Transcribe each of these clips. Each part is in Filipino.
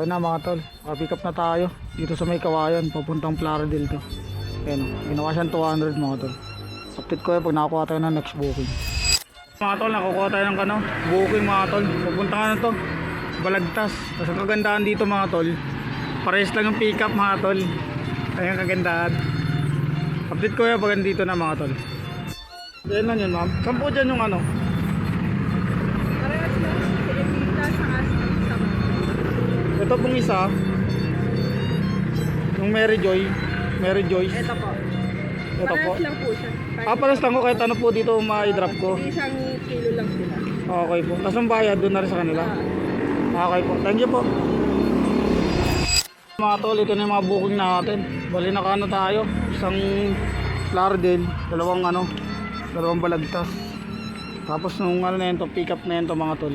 Okay na mga tol, pick up na tayo dito sa may kawayan, papuntang Plaridel to. Ayan, oh, ginawa siyang 200 mga tol. Update ko yun pag nakakuha tayo ng next booking. Mga tol, nakukuha tayo ng kano, booking mga tol. Pupunta ka na to, Balagtas. Tapos ang kagandahan dito mga tol, parehas lang yung pick up mga tol. Ayan kagandahan. Update ko yun pag nandito na mga tol. Yan lang yun ma'am. Saan po dyan yung ano? Parehas lang si Evita sa sama. Ito pong isa, yung Mary Joy, Mary Joyce. Ito po. Ito po. Parehas lang po siya. Ah, pares lang ko kahit ano po dito ma-drop ko. Isang kilo lang sila. Okay po. Tapos ang bayad doon na rin sa kanila. Okay po. Thank you po. Mga tol, ito na yung mga booking natin. Bali nakano tayo. Isang Lardel, dalawang ano, dalawang balagtas. Tapos nung ano na yun to, pick up na yun to mga tol.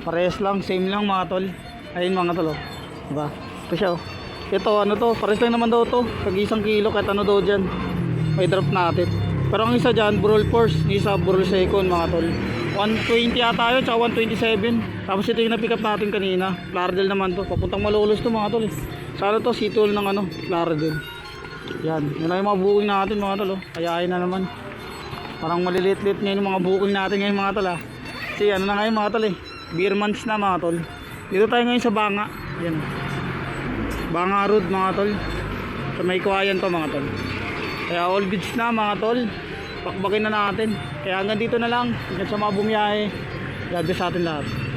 Parehas lang, same lang mga tol. Ayun mga tol, oh. Diba? Ito siya, oh. Ito, ano to, parehas lang naman daw to. Pag isang kilo, kahit ano daw dyan. May drop natin. Pero ang isa dyan, Burol Force, yung isa Burol Second mga tol. 120 yata yun, tsaka 127. Tapos ito yung na-pick up natin kanina. Lardel naman to. Papuntang Malolos to mga tol. eh. Sana to, sitol ng ano, Lardel. Yan, yun yung mga booking natin mga tol. Oh. Ayayin na naman. Parang maliliit-liit ngayon mga booking natin ngayon mga tol ah. Kasi ano na ngayon mga tol eh. Beer months na mga tol. Dito tayo ngayon sa Banga. Yan. Banga Road mga tol. Sa may kuwayan to mga tol. Kaya all goods na mga tol. Pakbakin na natin. Kaya hanggang dito na lang. Ingat sa mga bumiyahe. God bless sa atin lahat.